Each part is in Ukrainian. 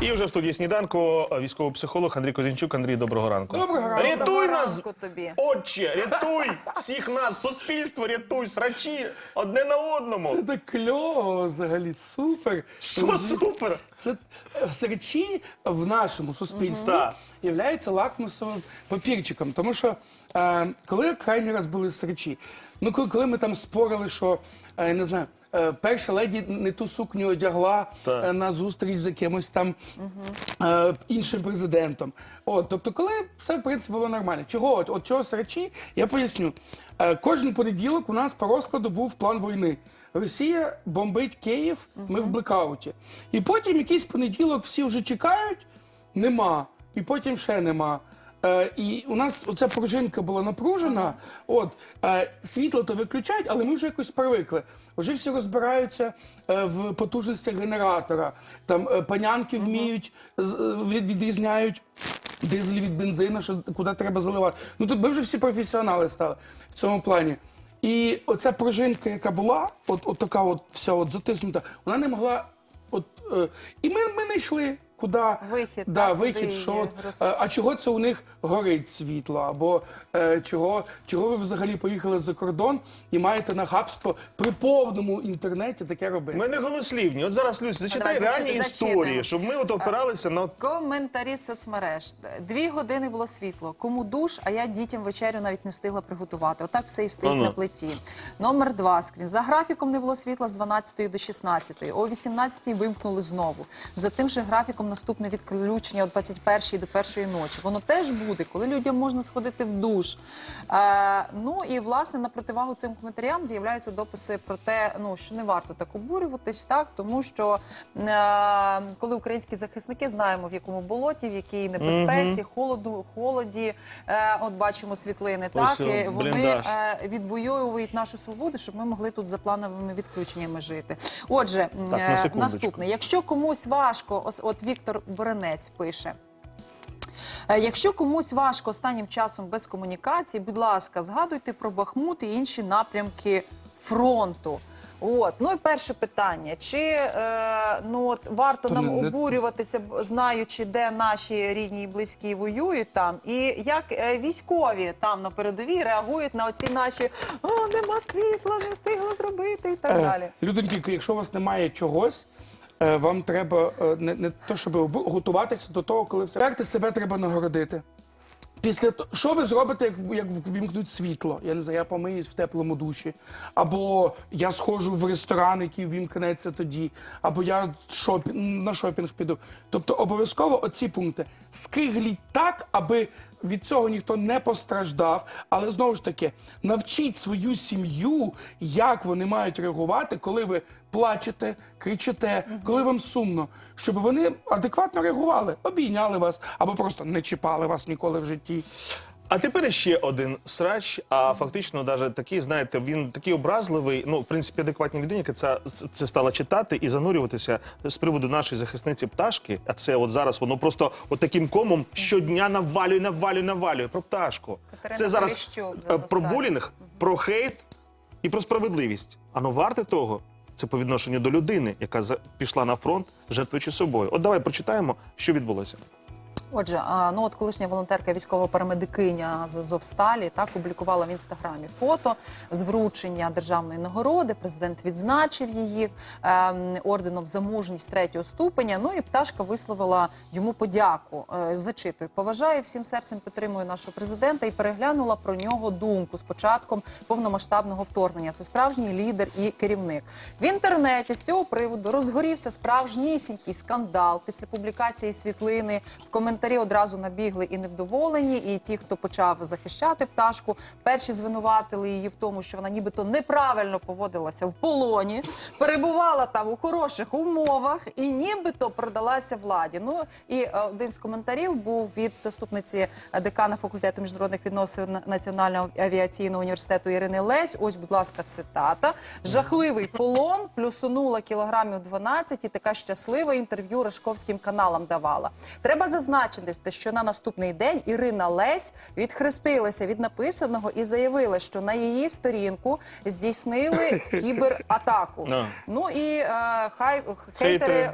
І вже в студії сніданку військовий психолог Андрій Козінчук. Андрій, доброго ранку. Доброго ранку. Рятуй Доброго нас, ранку тобі. отче, рятуй всіх нас, суспільство, рятуй, срачі одне на одному. Це так кльово, взагалі, супер. Що супер? Це е, срачі в нашому суспільстві Так. являються лакмусовим папірчиком. Тому що е, коли крайній раз були срачі, ну коли ми там спорили, що не знаю. е, Перша леді не ту сукню одягла Так. е, на зустріч з якимось там е, іншим президентом. От, тобто, коли все в принципі було нормально. Чого? От, от чого срачі? Я поясню. Кожен понеділок у нас по розкладу був план війни. Росія бомбить Київ, ми в блекауті. І потім якийсь понеділок всі вже чекають, нема. І потім ще нема. Е, і у нас оця пружинка була напружена. От е, світло то виключають, але ми вже якось привикли. Вже всі розбираються е, в потужностях генератора. Там е, панянки вміють з- від- відрізняють дизель від бензину, що куди треба заливати. Ну тут ми вже всі професіонали стали в цьому плані. І оця пружинка, яка була, от, от така от вся от затиснута, вона не могла. От, е, і ми, ми не йшли. Куди Вихід, да, так, вихід, куди що от, е, а чого це у них горить світло? Або е, чого, чого ви взагалі поїхали за кордон і маєте нахабство при повному інтернеті таке робити? Ми не голослівні. От зараз, Люсь, зачитай Давай, реальні зачи- історії, щоб ми от опиралися на Коментарі соцмереж. Дві години було світло. Кому душ, а я дітям вечерю навіть не встигла приготувати. Отак все і стоїть Ано. на плиті. Номер два скрін. За графіком не було світла з 12 до 16. О 18 вимкнули знову. За тим же графіком наступне відключення о 21 до першої ночі. Воно теж буде, коли людям можна сходити в душ. Е, ну і власне на противагу цим коментарям з'являються дописи про те, ну що не варто так обурюватись, так тому що е, коли українські захисники знаємо в якому болоті, в якій небезпеці, холоду, холоді, е, от бачимо світлини, Ось, так і вони бліндаж. е, відвоюють нашу свободу, щоб ми могли тут за плановими відключеннями жити. Отже, Так, на е, наступне, якщо комусь важко, ос- от Віктор Боренець пише. Е, Якщо комусь важко останнім часом без комунікації, будь ласка, згадуйте про Бахмут і інші напрямки фронту. От ну і перше питання: чи е, ну от варто То нам не- обурюватися, знаючи, де наші рідні і близькі воюють там, і як е, військові там на передовій реагують на оці наші о, нема світла, не встигла зробити і так Е, далі. Людоньки, якщо у вас немає чогось, вам треба е, не, не то, щоб готуватися до того, коли все. Як себе треба нагородити? Після того, що ви зробите, як, як вімкнуть світло? Я не знаю, я помиюсь в теплому душі. Або я схожу в ресторан, який вімкнеться тоді, або я шопі- на шопінг піду. Тобто обов'язково оці пункти. Скигліть так, аби від цього ніхто не постраждав. Але знову ж таки, навчіть свою сім'ю, як вони мають реагувати, коли ви плачете, кричите, коли вам сумно, щоб вони адекватно реагували, обійняли вас або просто не чіпали вас ніколи в житті. А тепер ще один срач, а фактично, навіть такий, знаєте, він такий образливий. Ну, в принципі, адекватні людині, яка це, це стала читати і занурюватися з приводу нашої захисниці пташки. А це от зараз воно просто от таким комом щодня навалює, навалює, навалює про пташку. Катерина це зараз Поліщук е, про булінг, про хейт і про справедливість. А ну варте того. Це по відношенню до людини, яка пішла на фронт, жертвуючи собою. От давай прочитаємо, що відбулося. Отже, ну от колишня волонтерка військова парамедикиня з Азовсталі так публікувала в інстаграмі фото з вручення державної нагороди. Президент відзначив її ем, орденом за мужність третього ступеня. Ну і пташка висловила йому подяку. Е, зачитую, поважаю всім серцем підтримую нашого президента і переглянула про нього думку з початком повномасштабного вторгнення. Це справжній лідер і керівник. В інтернеті з цього приводу розгорівся справжнісінький скандал після публікації світлини. В коментарі одразу набігли і невдоволені, і ті, хто почав захищати пташку, перші звинуватили її в тому, що вона нібито неправильно поводилася в полоні, перебувала там у хороших умовах і нібито продалася владі. Ну і е, один з коментарів був від заступниці е, декана факультету міжнародних відносин Національного авіаційного університету Ірини Лесь. Ось, будь ласка, цитата: жахливий полон, плюсунула кілограмів 12 і така щаслива інтерв'ю Рашковським каналам давала. Треба зазначити. Відзначити, що на наступний день Ірина Лесь відхрестилася від написаного і заявила, що на її сторінку здійснили кібератаку. Ну і е, хай хейтери е,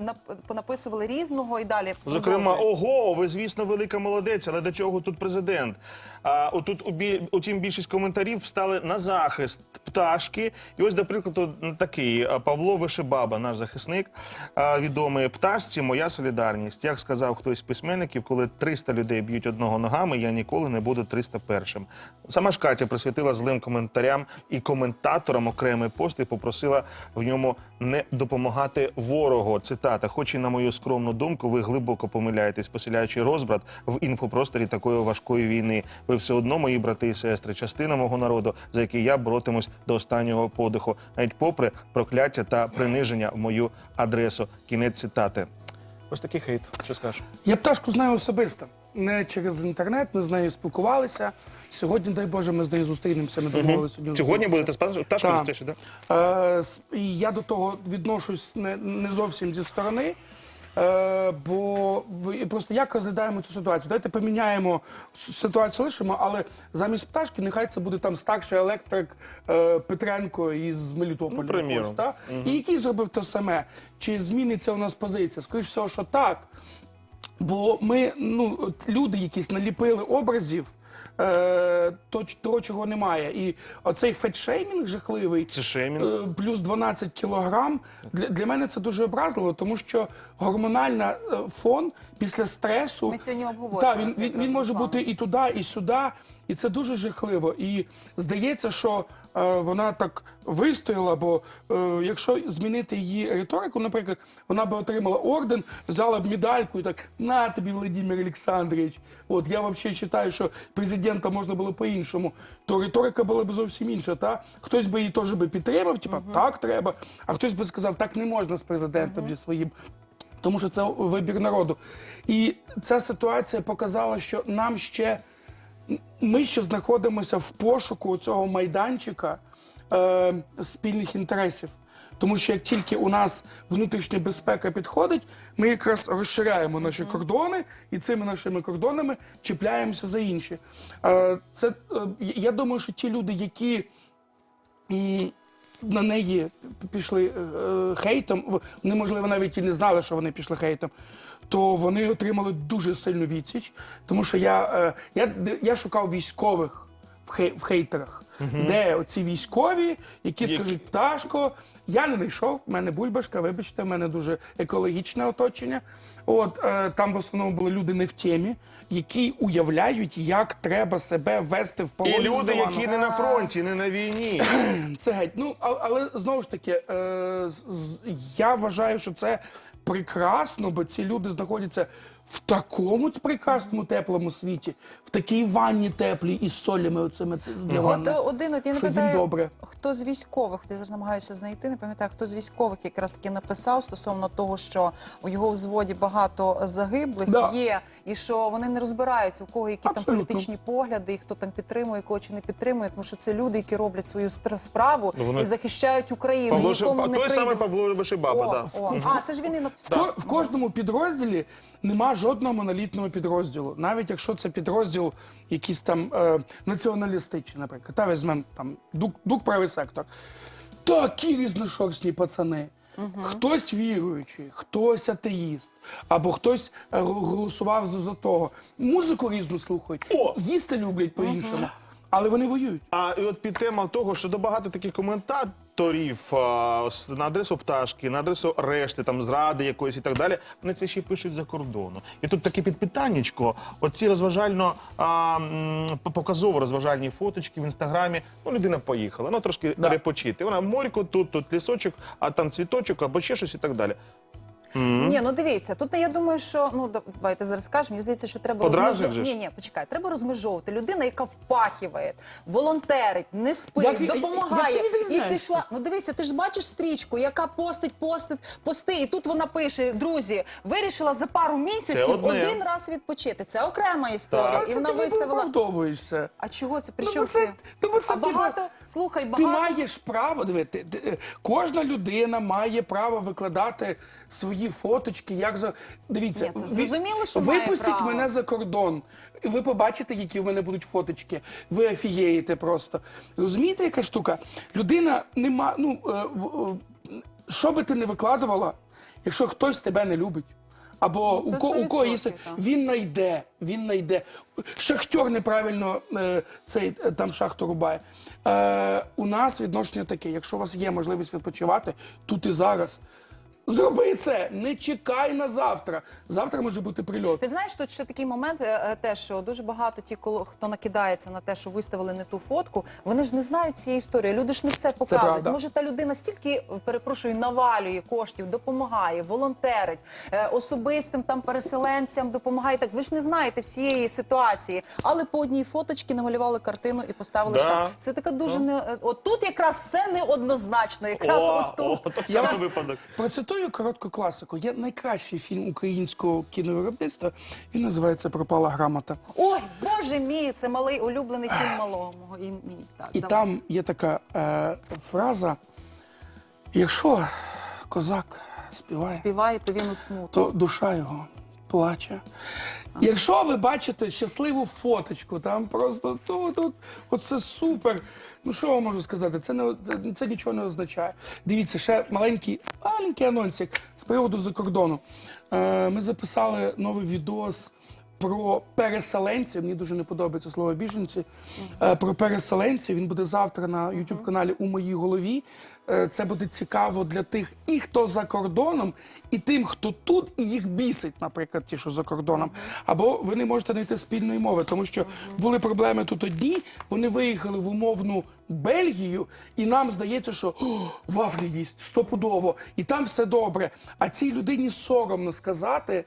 нап- понаписували різного і далі. Зокрема, ого, ви звісно велика молодець, але до чого тут президент? А отут у бі- утім більшість коментарів встали на захист пташки. І ось, до прикладу, такий Павло Вишибаба, наш захисник, відомий пташці. Моя солідарність. Як сказав хтось з письменників, коли 300 людей б'ють одного ногами, я ніколи не буду 301-м. Сама ж Катя присвятила злим коментарям і коментаторам окремий пост і попросила в ньому не допомагати ворогу. Цитата: хоч і на мою скромну думку, ви глибоко помиляєтесь, поселяючи розбрат в інфопросторі такої важкої війни. Ви все одно, мої брати і сестри, частина мого народу, за який я боротимусь до останнього подиху, навіть попри прокляття та приниження в мою адресу. Кінець цитати. Ось такий хейт. Що скажеш? Я пташку знаю особисто. Не через інтернет, ми з нею спілкувалися. Сьогодні, дай Боже, ми з нею зустрінемося. Ми домовилися. Сьогодні будете спати? Пташку зустрічі, так? Е, я до того відношусь не, не зовсім зі сторони. Е, бо просто як розглядаємо цю ситуацію? Давайте поміняємо ситуацію, лишимо, але замість пташки нехай це буде там старший електрик е, Петренко із Мелітополя. Ну, якогось, та? І який зробив те саме? Чи зміниться у нас позиція? Скоріш всього, що так. Бо ми, ну, люди якісь наліпили образів, е, то, того, чого немає. І оцей фетшеймінг жахливий. Це шеймінг. Е, плюс 12 кілограм. Для, для мене це дуже образливо, тому що гормональний фон після стресу. Ми сьогодні обговорювали Так, він, це він, він може бути і туди, і сюди. І це дуже жахливо. І здається, що е, вона так вистояла, бо е, якщо змінити її риторику, наприклад, вона би отримала орден, взяла б медальку і так на тобі, Владимир Олександрович. От я взагалі вважаю, що президента можна було по-іншому, то риторика була б зовсім інша. Та хтось би її теж би підтримав, типа так треба, а хтось би сказав, так не можна з президентом зі своїм. Тому що це вибір народу. І ця ситуація показала, що нам ще ми ще знаходимося в пошуку цього майданчика е, спільних інтересів. Тому що як тільки у нас внутрішня безпека підходить, ми якраз розширяємо наші кордони і цими нашими кордонами чіпляємося за інші. Е, це, е, я думаю, що ті люди, які на неї пішли е, хейтом, в- вони, можливо, навіть і не знали, що вони пішли хейтом, то вони отримали дуже сильну відсіч. Тому що я, е, я, я шукав військових в, хей, в хейтерах, де оці військові, які скажуть, пташко, я не знайшов, в мене бульбашка, вибачте, в мене дуже екологічне оточення. От е, там в основному були люди не в темі, які уявляють, як треба себе вести в І люди, які не на фронті, не на війні. Це геть. Ну, але знову ж таки, е, з- я вважаю, що це прекрасно, бо ці люди знаходяться в такому прекрасному теплому світі, в такій ванні теплій із солями оцими для От ванни. е, один, от я не Що їм пам'ятаю, добре. хто з військових, я зараз намагаюся знайти, не пам'ятаю, хто з військових якраз таки написав стосовно того, що у його взводі багато загиблих Да. є, і що вони не розбираються, у кого які там Абсолютно. політичні погляди, і хто там підтримує, кого чи не підтримує, тому що це люди, які роблять свою стра- справу Ну, вони- і захищають Україну. Павло нікому не той прийде. самий Павло Вишибаба, О, да. о. А, це ж він і написав. ко- в кожному підрозділі нема жодного монолітного підрозділу, навіть якщо це підрозділ якийсь там е, націоналістичний, наприклад. Та візьмемо там дук, дук правий сектор. Такі різношорстні пацани. Хтось віруючий, хтось атеїст, або хтось е, голосував за, за того. Музику різну слухають, О! їсти люблять по-іншому, але вони воюють. А і от під тема того, що до багато таких коментаторів а, с- на адресу пташки, на адресу решти, там зради якоїсь і так далі, вони це ще й пишуть за кордону. І тут таке підпитаннячко, оці розважально а, м, показово розважальні фоточки в інстаграмі. Ну, людина поїхала, ну трошки Да. перепочити. Вона морько, тут, тут лісочок, а там цвіточок або ще щось і так далі. Ні, ну дивіться, тут я думаю, що ну давайте зараз скажемо. Мені здається, що треба розмежовувати. Ні, ні, почекай, треба розмежовувати. Людина, яка впахіває, волонтерить, не спить, Як- допомагає як ти і відрізняєшся? пішла. Ну дивися, ти ж бачиш стрічку, яка постить, постить, пости, і тут вона пише: друзі, вирішила за пару місяців одне. один раз відпочити. Це окрема історія. Так. І це вона ти не виставила. виправдовуєшся. А чого це? При Ну, чому це- це? ну, бо це а типу- багато слухай, Ти багато маєш право, диви, ти, ти, е, кожна людина має право викладати свої мої фоточки, як за дивіться, Ні, це зрозуміло, що має випустіть право. мене за кордон. І ви побачите, які в мене будуть фоточки. Ви офігієте просто. Розумієте, яка штука? Людина нема. Ну е, в- е, що би ти не викладувала, якщо хтось тебе не любить. Або Ну, це у, ко, у кого є 100%, так. він найде, він найде. Шахтер неправильно е, цей е, там шахту рубає. Е, у нас відношення таке: якщо у вас є можливість відпочивати тут і зараз. Зроби це, не чекай на завтра. Завтра може бути прильот. Ти знаєш, тут ще такий момент, е, е, те, що дуже багато ті, коли- хто накидається на те, що виставили не ту фотку, вони ж не знають цієї історії. Люди ж не все показують. правда. Може, та людина стільки, перепрошую, навалює коштів, допомагає, волонтерить, е, особистим там переселенцям допомагає. Так ви ж не знаєте всієї ситуації, але по одній фоточці намалювали картину і поставили Да. штамп. Це така дуже не е, от тут якраз це неоднозначно. Якраз О, отут. о, так Я вам випадок. Процитую коротку класику. Є найкращий фільм українського кіновиробництва. Він називається Пропала грамота. Ой, боже мій, це малий улюблений фільм малого і мій. Так, І давай. там є така е, фраза: якщо козак співає, співає, то він у смутку. то душа його плаче. Якщо ви бачите щасливу фоточку, там просто тут, тут, оце супер. Ну що вам можу сказати? Це не це, це нічого не означає. Дивіться, ще маленький, маленький анонсик з приводу закордону. Е, ми записали новий відос. Про переселенців, мені дуже не подобається слово біженці. Е, Про переселенців він буде завтра на youtube каналі у моїй голові. Е, Це буде цікаво для тих, і хто за кордоном, і тим, хто тут, і їх бісить, наприклад, ті, що за кордоном. Або ви не можете знайти спільної мови, тому що були проблеми тут одні. Вони виїхали в умовну Бельгію, і нам здається, що вафлі їсть стопудово, і там все добре. А цій людині соромно сказати.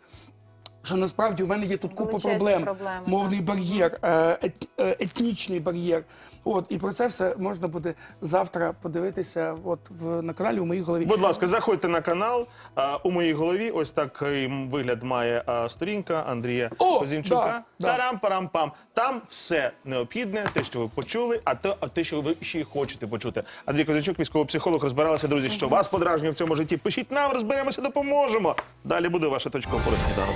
Що насправді в мене є тут купа Величезні проблем. проблеми, Мовний бар'єр, е, ет- е, етнічний бар'єр. От і про це все можна буде завтра подивитися. От в на каналі у моїй голові. Будь ласка, заходьте на канал. А, у моїй голові ось такий вигляд має а, сторінка Андрія О, Козінчука. да, да. Тарам парам пам. Там все необхідне, те, що ви почули, а те, а те, що ви ще й хочете почути. Андрій Козінчук, військовий психолог, розбиралася, друзі, що вас подражнює в цьому житті. Пишіть нам, розберемося, допоможемо. Далі буде ваша точка опори сніданок.